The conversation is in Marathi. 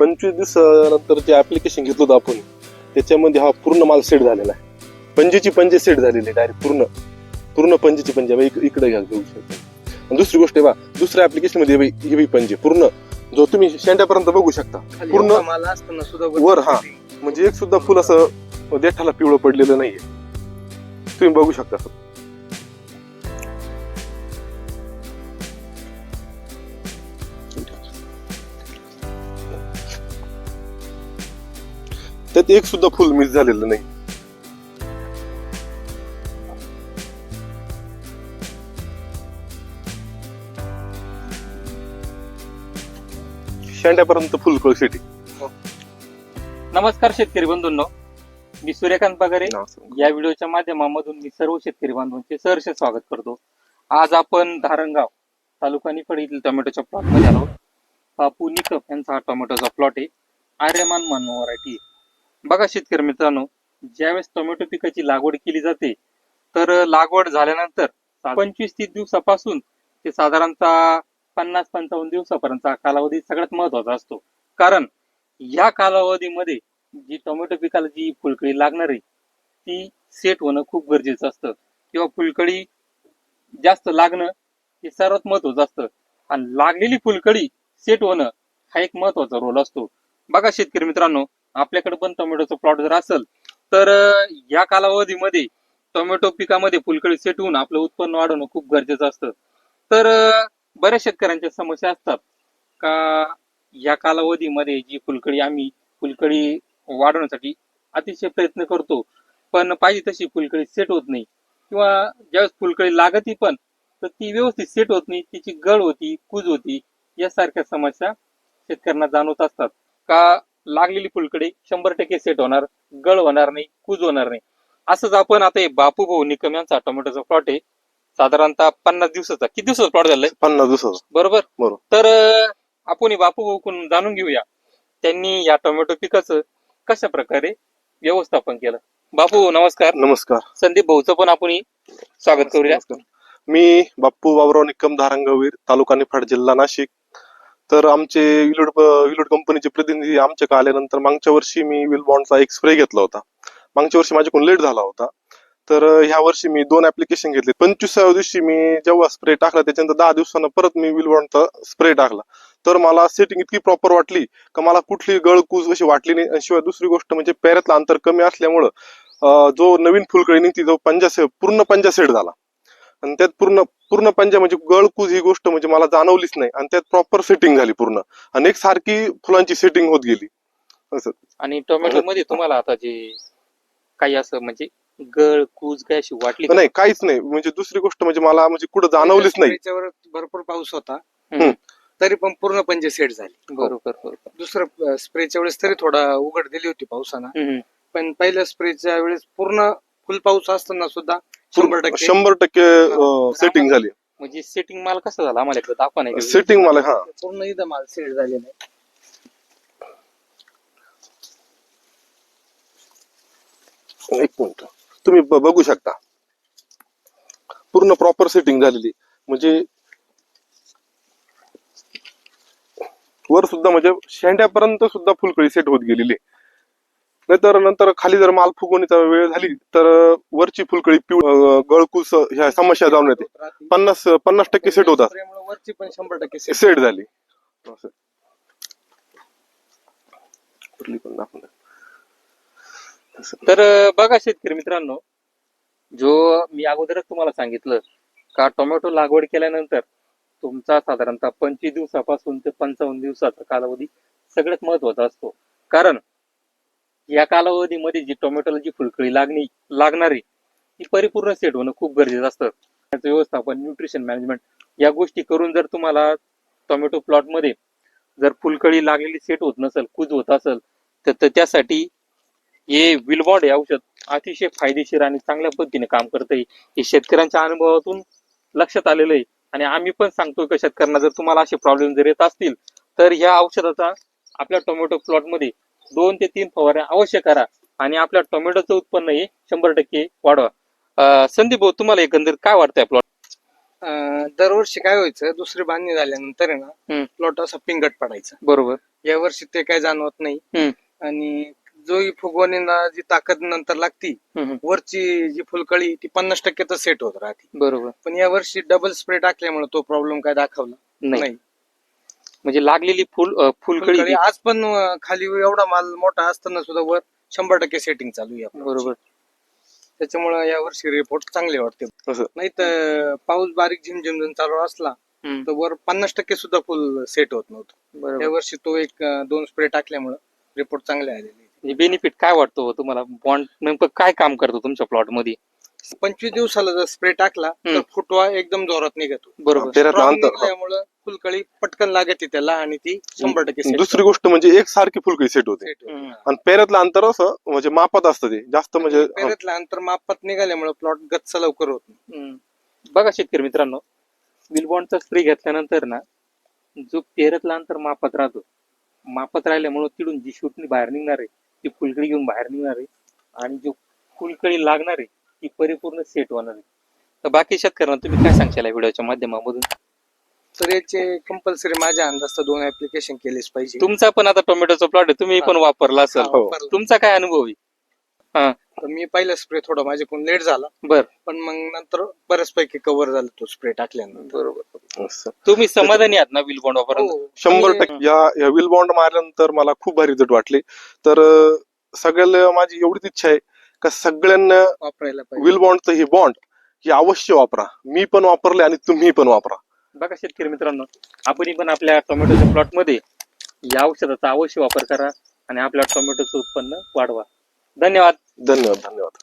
पंचवीस दिवसानंतर जे ऍप्लिकेशन घेतलं होतं आपण त्याच्यामध्ये हा पूर्ण माल सेट झालेला आहे. पंजेची पंजे सेट झालेली डायरेक्ट पूर्ण. पूर्ण पंजेची पंजे. इकडे घ्या घेऊ शकता. दुसरी गोष्ट आहे बा दुसऱ्या ऍप्लिकेशनमध्ये हे पंजे. पूर्ण. जो तुम्ही शेंड्यापर्यंत बघू शकता. पूर्ण वर हा. म्हणजे एक सुद्धा फुल असं देठाला पिवळं पडलेलं नाहीये. तुम्ही बघू शकता त्यात एक सुद्धा फुल मिस झालेलं नाही. शेंड्यापर्यंत फुल कळशीटी. नमस्कार शेतकरी बंधूंनो. मी सूर्यकांत पगारे. या व्हिडिओच्या माध्यमामधून मी सर्व शेतकरी बांधवांचे सहर्ष स्वागत करतो. आज आपण धारणगाव तालुका निफाड येथील टोमॅटोच्या प्लॉटमध्ये आलो बापू निकप यांचा हा टोमॅटोचा प्लॉट आहे. आर्यमान व्हरायटी बघा शेतकरी मित्रांनो ज्यावेळेस टोमॅटो पिकाची लागवड केली जाते तर लागवड झाल्यानंतर पंचवीस तीस दिवसापासून ते साधारणतः पन्नास पंचावन्न दिवसापर्यंतचा कालावधी सगळ्यात महत्त्वाचा असतो. कारण या कालावधीमध्ये जी टोमॅटो पिकाला जी फुलकळी लागणार आहे ती सेट होणं खूप गरजेचं असतं. किंवा फुलकळी जास्त लागणं हे सर्वात महत्वाचं असतं. आणि लागलेली फुलकळी सेट होणं हा एक महत्त्वाचा रोल असतो. बघा शेतकरी मित्रांनो आपल्याकडे पण टोमॅटोचं प्लॉट जर असेल तर या कालावधीमध्ये टोमॅटो पिकामध्ये फुलकळी सेट होऊन आपलं उत्पन्न वाढवणं खूप गरजेचं असतं. तर बऱ्याच शेतकऱ्यांच्या समस्या असतात का या कालावधीमध्ये जी फुलकळी आम्ही फुलकळी वाढवण्यासाठी अतिशय प्रयत्न करतो पण पाहिजे तशी फुलकळी सेट होत नाही. किंवा ज्यावेळेस फुलकळी लागती पण तर ती व्यवस्थित सेट होत नाही तिची गळ होती कूज होती यासारख्या समस्या शेतकऱ्यांना जाणवत असतात. का लागलेली फुलकळी शंभर टक्के सेट होणार गळ होणार नाही कूज होणार नाही. असंच आपण आता हे बापू भाऊ निकम यांचा टोमॅटोचा प्लॉट आहे. साधारणतः पन्नास दिवसाचा. किती दिवसाचा प्लॉट झालाय? पन्नास दिवसाचा. बरोबर? बरोबर. तर आपण बापू भाऊकडून जाणून घेऊया. त्यांनी या टोमॅटो पिकाचं कशा प्रकारे व्यवस्थापन केलं? बापू नमस्कार. नमस्कार. संदीप भाऊचं पण आपण स्वागत करूया. मी बाप्पू बाबराव निकम धारंगवीर तालुका निफाड जिल्हा नाशिक. तर आमचे विलोड विलोड कंपनीचे प्रतिनिधी आमच्या आल्यानंतर मागच्या वर्षी मी विल बॉन्डचा एक स्प्रे घेतला होता. मागच्या वर्षी माझ्याकडून लेट झाला होता. तर ह्या वर्षी मी दोन ऍप्लिकेशन घेतले पंचवीसाव्या दिवशी मी जेव्हा स्प्रे टाकला त्याच्यानंतर दहा दिवसानं परत मी विल बॉन्डचा स्प्रे टाकला. तर मला सेटिंग इतकी प्रॉपर वाटली का मला कुठली गळकूज अशी वाटली नाही. आणि शिवाय दुसरी गोष्ट म्हणजे पेऱ्यातलं अंतर कमी असल्यामुळं जो नवीन फुलकळी निघती जो पंजा पूर्ण पंजा सेट झाला. आणि त्यात पूर्ण पूर्ण पंजा म्हणजे गळकूज ही गोष्ट म्हणजे मला जाणवलीच नाही. आणि त्यात प्रॉपर सेटिंग झाली पूर्ण. आणि एक सारखी फुलांची सेटिंग होत गेली. असं. आणि टोमॅटो मध्ये तुम्हाला आता जे काही असं म्हणजे गळ कूज काय अशी वाटली का? नाही काहीच नाही. म्हणजे दुसरी गोष्ट म्हणजे मला म्हणजे कुठं जाणवलीच नाही. त्याच्यावर भरपूर पाऊस होता. हम्म. तरी पण पूर्ण पंजे सेट झाली. बरोबर बरोबर. दुसरं स्प्रेच्या वेळेस तरी थोडा उघड दिली होती पावसानं. हम्म. पण पहिल्या स्प्रेच्या वेळेस पूर्ण फुल पाऊस असताना सुद्धा शंभर टक्के. शंभर टक्के सेटिंग झाली. म्हणजे सेटिंग माल कसा झाला? आम्हाला एकदा दाखवा नाही का? सेटिंग मला हा. पूर्ण इथं माल सेट झालेला आहे एक मिनिट. तुम्ही बघू शकता. पूर्ण प्रॉपर सेटिंग झालेली. म्हणजे वर सुद्धा म्हणजे शेंड्यापर्यंत सुद्धा फुलकळी सेट होत गेलेली आहे. नाहीतर नंतर खाली जर माल फुगवणीचा वेळ झाली तर वरची फुलकळी पिवळ गळकूस ह्या समस्या जाऊन येते. पन्नास पन्नास टक्के सेट होतात. वरची पण शंभर टक्के सेट झाली तर बघा शेतकरी मित्रांनो जो मी अगोदरच तुम्हाला सांगितलं का टोमॅटो लागवड केल्यानंतर तुमचा साधारणतः पंचवीस दिवसापासून ते पंचावन्न दिवसाचा कालावधी सगळ्यात महत्त्वाचा असतो. कारण या कालावधीमध्ये जी टोमॅटोला जी फुलकळी लागणी लागणारी ती परिपूर्ण सेट होणं खूप गरजेचं असतं. त्याचं व्यवस्थापन न्यूट्रिशन मॅनेजमेंट या गोष्टी करून जर तुम्हाला टोमॅटो प्लॉटमध्ये जर फुलकळी लागलेली सेट होत नसेल कुज होत असेल तर तर त्यासाठी हे विलबॉड हे औषध अतिशय फायदेशीर आणि चांगल्या पद्धतीने काम करत आहे. हे शेतकऱ्यांच्या अनुभवातून लक्षात आलेलं आहे. आणि आम्ही पण सांगतो का शेतकऱ्यांना जर तुम्हाला असे प्रॉब्लेम जर येत असतील तर ह्या औषधाचा आपल्या टोमॅटो प्लॉटमध्ये दोन ते तीन फवाऱ्या अवश्य करा आणि आपल्या टोमॅटोचं उत्पन्न हे शंभर टक्के वाढवा. संदीप भाऊ तुम्हाला एकंदरीत काय वाटतंय प्लॉट दरवर्षी काय व्हायचं दुसरी बांधणी झाल्यानंतर आहे ना. प्लॉट असा पिंगट पडायचा. बरोबर. या वर्षी ते काय जाणवत नाही. आणि जो फुगवणीला जी ताकद नंतर लागती. वरची जी फुलकळी ती पन्नास टक्के तर सेट होत राहते. बरोबर. पण या वर्षी डबल स्प्रे टाकल्यामुळे तो प्रॉब्लेम काय दाखवला? नाही. म्हणजे लागलेली फुल अं, फुलकळी फुलकळी आज पण अं, खाली एवढा माल मोठा असताना सुद्धा वर शंभर टक्के सेटिंग चालू आहे आपलं. बरोबर. त्याच्यामुळे या वर्षी रिपोर्ट चांगले वाटते. असं नाही तर पाऊस बारीक झिमझिम झिम चालू असला हम्म. तर वर पन्नास टक्के सुद्धा फुल सेट होत नव्हतं. बरोबर. या वर्षी तो एक अं, दोन स्प्रे टाकल्यामुळे रिपोर्ट चांगले आलेले बेनिफिट काय वाटतो हो तुम्हाला? बॉन्ड नेमकं काय काम करतो तुमच्या प्लॉटमध्ये? पंचवीस दिवसाला जर स्प्रे टाकला तर. फुटवा एकदम जोरात निघतो बरोबर पेरातलं अंतर निघल्यामुळं फुलकळी पटकन लागते त्याला आणि ती शंभर टक्के set दुसरी गोष्ट म्हणजे एक सारखी फुलकळी सेट होते set होते. हम्म. आणि पेऱ्यातलं अंतर असं म्हणजे मापात असतं ते जास्त म्हणजे पेरेतलं अंतर मापात निघाल्यामुळे प्लॉट गच्च लवकर होत नाही हम्म. बघा शेतकरी मित्रांनो विलबॉन्डचा स्प्रे घेतल्यानंतर ना जो पेरतला अंतर मापात राहतो मापात राहिल्यामुळे तिडून जी शूटनी बाहेर निघणार आहे ती फुलकळी घेऊन बाहेर निघणार आहे आणि जो फुलकळी लागणार आहे ती परिपूर्ण सेट होणार आहे. तर बाकी शेतकऱ्यांना तुम्ही काय सांगशाल या व्हिडिओच्या माध्यमामधून? तर याचे कंपल्सरी माझ्या अंदाज दोन ऍप्लिकेशन केलेच पाहिजे. तुमचा पण आता टोमॅटोचा प्लॉट आहे तुम्ही पण वापरला असेल. वापरलं. तुमचा काय अनुभव आहे? हा. तर मी पहिला स्प्रे थोडा माझ्याकडून लेट झाला. बर. पण मग नंतर बऱ्याचपैकी कव्हर झाला तो स्प्रे टाकल्यानंतर. बरोबर. असं. तुम्ही समाधानी आहात ना विलबॉन्ड वापरून हो. शंभर आणि- टक्के. या या विल बॉन्ड मारल्यानंतर मला खूप भारी रिझल्ट वाटले. तर अं, सगळ्याला माझी एवढीच इच्छा आहे का सगळ्यांना वापरायला पाहिजे. विल बॉन्डचं हे बॉन्ड हे अवश्य वापरा. मी पण वापरले आणि तुम्ही पण वापरा. बघा शेतकरी मित्रांनो आपण पण आपल्या टोमॅटोच्या प्लॉटमध्ये या औषधाचा अवश्य वापर करा आणि आपल्या टोमॅटोचं उत्पन्न वाढवा. धन्यवाद. धन्यवाद धन्यवाद.